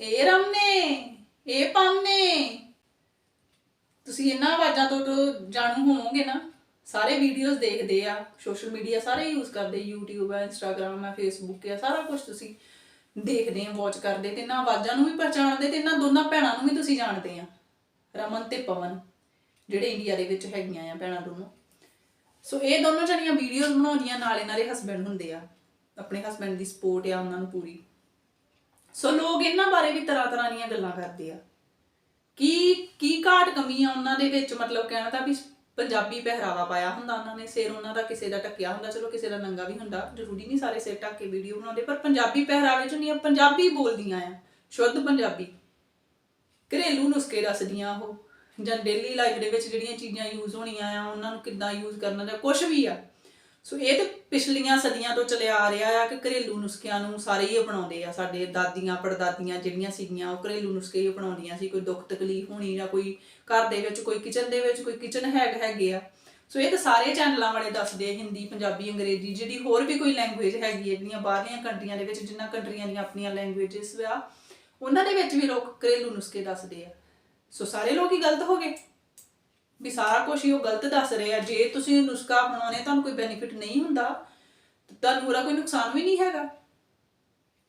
ਇਹ ਰਮਨੇ ਇਹ ਪਾਮਨੇ ਤੁਸੀਂ ਇਹਨਾਂ ਆਵਾਜ਼ਾਂ ਤੋਂ ਤੋਂ ਜਾਣੂ ਹੋਵੋਗੇ ਨਾ, ਸਾਰੇ ਵੀਡੀਓਜ਼ ਦੇਖਦੇ ਆ। ਸੋਸ਼ਲ ਮੀਡੀਆ ਸਾਰੇ ਯੂਜ਼ ਕਰਦੇ, YouTube ਆ, Instagram ਆ, Facebook ਆ, ਸਾਰਾ ਕੁਝ ਤੁਸੀਂ ਦੇਖਦੇ ਆ ਵਾਚ ਕਰਦੇ। ਤੇ ਇਹਨਾਂ ਆਵਾਜ਼ਾਂ ਨੂੰ ਵੀ ਪਛਾਣਦੇ ਤੇ ਇਹਨਾਂ ਦੋਨਾਂ ਭੈਣਾਂ ਨੂੰ ਵੀ ਤੁਸੀਂ ਜਾਣਦੇ ਆ। ਰਮਨ ਤੇ ਪਵਨ, ਜਿਹੜੇ ਇੰਡੀਆ ਦੇ ਵਿੱਚ ਹੈਗੀਆਂ ਆ ਭੈਣਾਂ ਦੋਨੋਂ। ਸੋ ਇਹ ਦੋਨੋਂ ਜਣੀਆਂ ਵੀਡੀਓਜ਼ ਬਣਾਉਂਦੀਆਂ ਨਾਲ ਇਹਨਾਂ ਦੇ ਹਸਬੰਡ ਹੁੰਦੇ ਆ। ਆਪਣੇ ਹਸਬੰਡ ਦੀ ਸਪੋਰਟ ਆ ਉਹਨਾਂ ਨੂੰ ਪੂਰੀ। ਸੋ ਲੋਕ ਇਹਨਾਂ ਬਾਰੇ ਵੀ ਤਰ੍ਹਾਂ ਤਰ੍ਹਾਂ ਦੀਆਂ ਗੱਲਾਂ ਕਰਦੇ ਆ। ਕੀ ਕੀ ਘਾਟ ਕਮੀ ਆ ਉਹਨਾਂ ਦੇ ਵਿੱਚ? ਮਤਲਬ ਕਹਿਣਾ ਤਾਂ ਵੀ ਪੰਜਾਬੀ ਪਹਿਰਾਵਾ ਪਾਇਆ ਹੁੰਦਾ ਉਹਨਾਂ ਨੇ, ਸਿਰ ਉਹਨਾਂ ਦਾ ਕਿਸੇ ਦਾ ਟੱਕਿਆ ਹੁੰਦਾ, ਚਲੋ ਕਿਸੇ ਦਾ ਨੰਗਾ ਵੀ ਹੁੰਦਾ, ਜ਼ਰੂਰੀ ਨਹੀਂ ਸਾਰੇ ਸਿਰ ਢੱਕ ਕੇ ਵੀਡੀਓ ਬਣਾਉਂਦੇ, ਪਰ ਪੰਜਾਬੀ ਪਹਿਰਾਵੇ ਚ ਨਹੀਂ ਪੰਜਾਬੀ ਬੋਲਦੀਆਂ ਆ, ਸ਼ੁੱਧ ਪੰਜਾਬੀ। ਘਰੇਲੂ ਨੁਸਖੇ ਦੱਸਦੀਆਂ ਉਹ, ਜਾਂ ਡੇਲੀ ਲਾਈਫ ਦੇ ਵਿੱਚ ਜਿਹੜੀਆਂ ਚੀਜ਼ਾਂ ਯੂਜ਼ ਹੋਣੀਆਂ ਆ, ਉਹਨਾਂ ਨੂੰ ਕਿੱਦਾਂ ਯੂਜ਼ ਕਰਨਾ ਜਾਂ ਕੁਝ ਵੀ ਆ। ਸੋ ਇਹ ਤੇ ਪਿਛਲੀਆਂ ਸਦੀਆਂ ਤੋਂ ਚੱਲਿਆ ਆ ਰਿਹਾ ਆ ਕਿ ਘਰੇਲੂ ਨੁਸਖਿਆਂ ਨੂੰ ਸਾਰੇ ਹੀ ਅਪਣਾਉਂਦੇ ਆ। ਸਾਡੇ ਦਾਦੀਆਂ, ਪੜਦਾਦੀਆਂ ਜਿਹੜੀਆਂ ਸੀਗੀਆਂ, ਉਹ ਘਰੇਲੂ ਨੁਸਖੇ ਹੀ ਅਪਣਾਉਂਦੀਆਂ ਸੀ। ਕੋਈ ਦੁੱਖ ਤਕਲੀਫ ਹੋਣੀ ਜਾਂ ਕੋਈ ਘਰ ਦੇ ਵਿੱਚ, ਕੋਈ ਕਿਚਨ ਦੇ ਵਿੱਚ, ਕੋਈ ਕਿਚਨ ਹੈਗ ਹੈਗੇ ਆ। ਸੋ ਇਹ ਤਾਂ ਸਾਰੇ ਚੈਨਲਾਂ ਵਾਲੇ ਦੱਸਦੇ ਆ, ਹਿੰਦੀ, ਪੰਜਾਬੀ, ਅੰਗਰੇਜ਼ੀ, ਜਿਹੜੀ ਹੋਰ ਵੀ ਕੋਈ ਲੈਂਗੁਏਜ ਹੈਗੀ ਹੈ ਜਿਹੜੀਆਂ ਬਾਹਰਲੀਆਂ ਕੰਟਰੀਆਂ ਦੇ ਵਿੱਚ, ਜਿੰਨਾ ਕੰਟਰੀਆਂ ਦੀਆਂ ਆਪਣੀਆਂ ਲੈਂਗੁਏਜਸ ਆ, ਉਹਨਾਂ ਦੇ ਵਿੱਚ ਵੀ ਲੋਕ ਘਰੇਲੂ ਨੁਸਖੇ ਦੱਸਦੇ ਆ। ਸੋ ਸਾਰੇ ਲੋਕ ਹੀ ਗਲਤ ਹੋ ਗਏ। ਵੀ ਸਾਰਾ ਕੁਝ ਹੀ ਉਹ ਗਲਤ ਦੱਸ ਰਹੇ ਆ। ਜੇ ਤੁਸੀਂ ਨੁਸਖਾ ਅਪਣਾਉਣੇ ਤੁਹਾਨੂੰ ਕੋਈ ਬੈਨੀਫਿਟ ਨਹੀਂ ਹੁੰਦਾ। ਤੁਹਾਨੂੰ ਉਹਦਾ ਕੋਈ ਨੁਕਸਾਨ ਵੀ ਨਹੀਂ ਹੈਗਾ।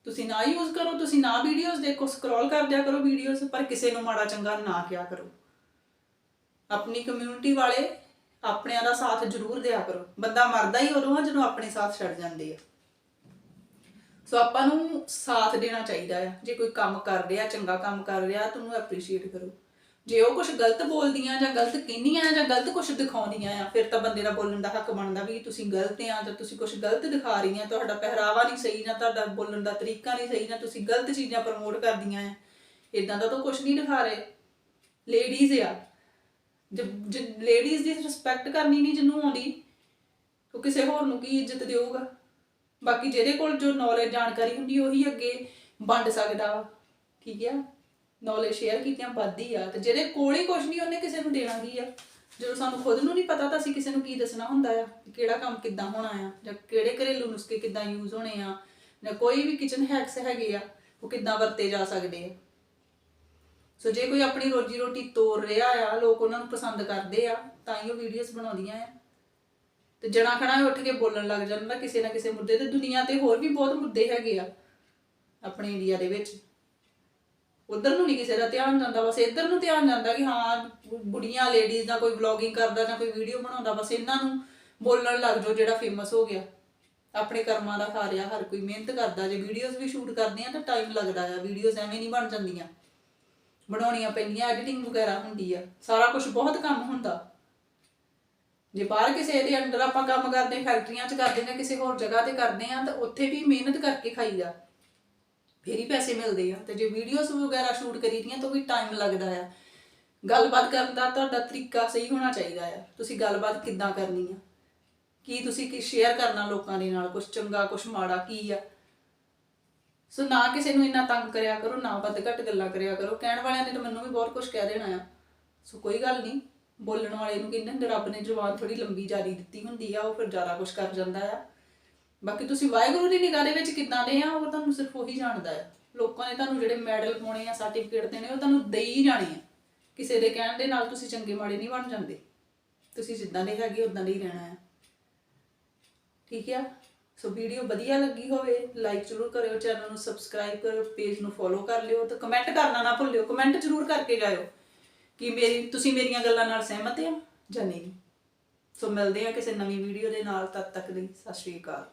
ਤੁਸੀਂ ਨਾ ਯੂਜ਼ ਕਰੋ, ਤੁਸੀਂ ਨਾ ਵੀਡੀਓਜ਼ ਦੇਖੋ ਸਕਰੋਲ ਕਰ ਕਰੋ ਵੀਡੀਓਜ਼ ਪਰ ਕਿਸੇ ਨੂੰ ਮਾੜਾ ਚੰਗਾ ਨਾ ਕਿਹਾ ਕਰੋ। ਆਪਣੀ ਕਮਿਊਨਿਟੀ ਵਾਲੇ ਆਪਣਿਆਂ ਦਾ ਸਾਥ ਜ਼ਰੂਰ ਦਿਆ ਕਰੋ। ਬੰਦਾ ਮਰਦਾ ਹੀ ਉਦੋਂ ਆ ਜਦੋਂ ਆਪਣੇ ਸਾਥ ਛੱਡ ਜਾਂਦੇ ਆ। ਸੋ ਆਪਾਂ ਨੂੰ ਸਾਥ ਦੇਣਾ ਚਾਹੀਦਾ ਆ। ਜੇ ਕੋਈ ਕੰਮ ਕਰ ਰਿਹਾ, ਚੰਗਾ ਕੰਮ ਕਰ ਰਿਹਾ ਤੁਹਾਨੂੰ ਐਪਰੀਸ਼ੀਏਟ ਕਰੋ। ਜੇ ਉਹ ਕੁਝ ਗਲਤ ਬੋਲਦੀਆਂ ਜਾਂ ਗਲਤ ਕਹਿੰਦੀਆਂ ਜਾਂ ਗਲਤ ਕੁਝ ਦਿਖਾਉਂਦੀਆਂ ਆ, ਫਿਰ ਤਾਂ ਬੰਦੇ ਦਾ ਬੋਲਣ ਦਾ ਹੱਕ ਬਣਦਾ ਵੀ ਤੁਸੀਂ ਗਲਤ ਆ ਜਾਂ ਤੁਸੀਂ ਕੁਝ ਗਲਤ ਦਿਖਾ ਰਹੀਆਂ, ਤੁਹਾਡਾ ਪਹਿਰਾਵਾ ਨਹੀਂ ਸਹੀ ਜਾਂ ਤੁਹਾਡਾ ਬੋਲਣ ਦਾ ਤਰੀਕਾ ਨਹੀਂ ਸਹੀ ਜਾਂ ਤੁਸੀਂ ਗਲਤ ਚੀਜ਼ਾਂ ਪ੍ਰਮੋਟ ਕਰਦੀਆਂ ਆ ਇਦਾਂ ਦਾ ਤਾਂ ਕੁਝ ਨਹੀਂ ਦਿਖਾ ਰਹੇ। ਲੇਡੀਜ਼ ਆ। ਜੇ ਲੇਡੀਜ਼ ਦੀ ਰਿਸਪੈਕਟ ਕਰਨੀ ਨਹੀਂ ਜਿਹਨੂੰ ਆਉਂਦੀ, ਉਹ ਕਿਸੇ ਹੋਰ ਨੂੰ ਕੀ ਇੱਜ਼ਤ ਦੇਊਗਾ? ਬਾਕੀ ਜਿਹਦੇ ਕੋਲ ਜੋ ਨੌਲੇਜ ਜਾਣਕਾਰੀ ਹੁੰਦੀ, ਉਹੀ ਅੱਗੇ ਵੰਡ ਸਕਦਾ ਵਾ। ਠੀਕ ਆ? ਨੌਲੇਜ ਸ਼ੇਅਰ ਕੀਤੀਆਂ ਵੱਧਦੀ ਆ, ਤੇ ਜਿਹਦੇ ਕੋਲ ਹੀ ਕੁਝ ਨਹੀਂ, ਉਹਨੇ ਕਿਸੇ ਨੂੰ ਦੇਣਾ ਕੀ ਆ? ਜਦੋਂ ਸਾਨੂੰ ਖੁਦ ਨੂੰ ਨਹੀਂ ਪਤਾ ਤਾਂ ਅਸੀਂ ਕਿਸੇ ਨੂੰ ਕੀ ਦੱਸਣਾ ਹੁੰਦਾ ਆ? ਕਿਹੜਾ ਕੰਮ ਕਿੱਦਾਂ ਹੋਣਾ ਆ? ਜਾਂ ਕਿਹੜੇ ਘਰੇਲੂ ਨੁਸਖੇ ਕਿੱਦਾਂ ਯੂਜ਼ ਹੋਣੇ ਆ? ਜਾਂ ਕੋਈ ਵੀ ਕਿਚਨ ਹੈਕਸ ਹੈਗੇ ਆ, ਉਹ ਕਿੱਦਾਂ ਵਰਤੇ ਜਾ ਸਕਦੇ ਆ? ਸੋ ਜੇ ਕੋਈ ਆਪਣੀ ਰੋਜੀ ਰੋਟੀ ਤੋਰ ਰਿਹਾ ਆ, ਲੋਕ ਉਹਨਾਂ ਨੂੰ ਪਸੰਦ ਕਰਦੇ ਆ, ਤਾਂ ਹੀ ਉਹ ਵੀਡੀਓਜ਼ ਬਣਾਉਂਦੀਆਂ ਆ। ਤੇ ਜਣਾ ਖਣਾ ਉੱਠ ਕੇ ਬੋਲਣ ਲੱਗ ਜਾਂਦਾ, ਕਿਸੇ ਨਾ ਕਿਸੇ ਮੁੱਦੇ ਤੇ ਦੁਨੀਆ ਤੇ ਹੋਰ ਵੀ ਬਹੁਤ ਮੁੱਦੇ ਹੈਗੇ ਆ, ਆਪਣੇ ਇੰਡੀਆ ਦੇ ਵਿੱਚ। ਉਧਰ ਨੂੰ ਨਹੀਂ ਕਿਸੇ ਦਾ ਧਿਆਨ ਜਾਂਦਾ, ਬਸ ਇੱਧਰ ਨੂੰ ਧਿਆਨ ਜਾਂਦਾ ਕਿ ਹਾਂ ਬੁੜੀਆਂ ਲੇਡੀਜ਼ ਦਾ ਕੋਈ ਵਲੌਗਿੰਗ ਕਰਦਾ ਜਾਂ ਕੋਈ ਵੀਡੀਓ ਬਣਾਉਂਦਾ, ਬਸ ਇਹਨਾਂ ਨੂੰ ਬੋਲਣ ਲੱਗ ਜਾਓ ਜਿਹੜਾ ਫੇਮਸ ਹੋ ਗਿਆ। ਆਪਣੇ ਕਰਮਾਂ ਦਾ ਖਾ ਰਿਹਾ ਹਰ ਕੋਈ ਮਿਹਨਤ ਕਰਦਾ, ਜੇ ਵੀਡੀਓਜ਼ ਵੀ ਸ਼ੂਟ ਕਰਦੇ ਆ ਤਾਂ ਟਾਈਮ ਲੱਗਦਾ ਆ ਵੀਡੀਓਜ਼ ਐਵੇਂ ਨਹੀਂ ਬਣ ਜਾਂਦੀਆਂ। ਬਣਾਉਣੀਆਂ ਪੈਂਦੀਆਂ ਐਡੀਟਿੰਗ ਵਗੈਰਾ ਹੁੰਦੀ ਆ, ਸਾਰਾ ਕੁਝ ਬਹੁਤ ਕੰਮ ਹੁੰਦਾ। ਜੇ ਬਾਹਰ ਕਿਸੇ ਦੇ ਅੰਡਰ ਆਪਾਂ ਕੰਮ ਕਰਦੇ ਫੈਕਟਰੀਆਂ 'ਚ ਕਰਦੇ ਨੇ, ਕਿਸੇ ਹੋਰ ਜਗ੍ਹਾ ਤੇ ਕਰਦੇ ਆ, ਤਾਂ ਉੱਥੇ ਵੀ ਮਿਹਨਤ ਕਰਕੇ ਖਾਈਦਾ। ਫਿਰ ਹੀ ਪੈਸੇ ਮਿਲਦੇ ਆ। ਤੇ ਜੇ ਵੀਡੀਓਜ਼ ਵਗੈਰਾ ਸ਼ੂਟ ਕਰੀਦੀਆਂ ਤਾਂ ਵੀ ਟਾਈਮ ਲੱਗਦਾ ਆ। ਗੱਲਬਾਤ ਕਰਨ ਦਾ ਤੁਹਾਡਾ ਤਰੀਕਾ ਸਹੀ ਹੋਣਾ ਚਾਹੀਦਾ ਆ। ਤੁਸੀਂ ਗੱਲਬਾਤ ਕਿੱਦਾਂ ਕਰਨੀ ਆ? ਕੀ ਤੁਸੀਂ ਕੀ ਸ਼ੇਅਰ ਕਰਨਾ ਲੋਕਾਂ ਦੇ ਨਾਲ? ਕੁਝ ਚੰਗਾ ਕੁਝ ਮਾੜਾ, ਕੀ ਆ? ਸੋ ਨਾ ਕਿਸੇ ਨੂੰ ਇੰਨਾ ਤੰਗ ਕਰਿਆ ਕਰੋ, ਨਾ ਵੱਧ ਘੱਟ ਗੱਲਾਂ ਕਰਿਆ ਕਰੋ। ਕਹਿਣ ਵਾਲਿਆਂ ਨੇ ਤਾਂ ਮੈਨੂੰ ਵੀ ਬਹੁਤ ਕੁਝ ਕਹਿ ਦੇਣਾ ਆ। ਸੋ ਕੋਈ ਗੱਲ ਨਹੀਂ, ਬੋਲਣ ਵਾਲੇ ਨੂੰ ਕਹਿੰਦੇ ਹੁੰਦੇ ਰੱਬ ਨੇ ਜਵਾਨ ਥੋੜੀ ਲੰਬੀ ਜਾਰੀ ਦਿੱਤੀ ਹੁੰਦੀ ਆ, ਉਹ ਫਿਰ ਜ਼ਿਆਦਾ ਕੁਝ ਕਰ ਜਾਂਦਾ ਆ। ਬਾਕੀ ਤੁਸੀਂ ਵਾਹਿਗੁਰੂ ਦੀ ਨਿਗਾਹ ਦੇ ਵਿੱਚ ਕਿੱਦਾਂ ਦੇ ਆ, ਉਹ ਤੁਹਾਨੂੰ ਸਿਰਫ ਉਹੀ ਜਾਣਦਾ ਆ ਲੋਕਾਂ ਨੇ ਤੁਹਾਨੂੰ ਜਿਹੜੇ ਮੈਡਲ ਪਾਉਣੇ ਆ ਸਰਟੀਫਿਕੇਟ ਦੇਣੇ, ਉਹ ਤੁਹਾਨੂੰ ਦੇਈ ਹੀ ਜਾਣੇ ਆ। ਕਿਸੇ ਦੇ ਕਹਿਣ ਦੇ ਨਾਲ ਤੁਸੀਂ ਚੰਗੇ ਮਾੜੇ ਨਹੀਂ ਬਣ ਜਾਂਦੇ। ਤੁਸੀਂ ਜਿੱਦਾਂ ਦੇ ਹੈਗੇ ਉਦਾਂ ਦੇ ਹੀ ਰਹਿਣਾ ਆ ਠੀਕ ਆ? ਸੋ ਵੀਡੀਓ ਵਧੀਆ ਲੱਗੀ ਹੋਵੇ ਲਾਈਕ ਜ਼ਰੂਰ ਕਰਿਓ, ਚੈਨਲ ਨੂੰ ਸਬਸਕ੍ਰਾਈਬ ਕਰਿਓ ਪੇਜ ਨੂੰ ਫੋਲੋ ਕਰ ਲਿਓ ਤੇ ਕਮੈਂਟ ਕਰਨਾ ਨਾ ਭੁੱਲਿਓ। ਕਮੈਂਟ ਜ਼ਰੂਰ ਕਰਕੇ ਜਾਇਓ ਕਿ ਮੇਰੀ, ਤੁਸੀਂ ਮੇਰੀਆਂ ਗੱਲਾਂ ਨਾਲ ਸਹਿਮਤ ਆ ਜਾਂ ਨਹੀਂ। ਸੋ ਮਿਲਦੇ ਆ ਕਿਸੇ ਨਵੀਂ ਵੀਡੀਓ ਦੇ ਨਾਲ, ਤਦ ਤੱਕ ਲਈ ਸਤਿ ਸ਼੍ਰੀ ਅਕਾਲ।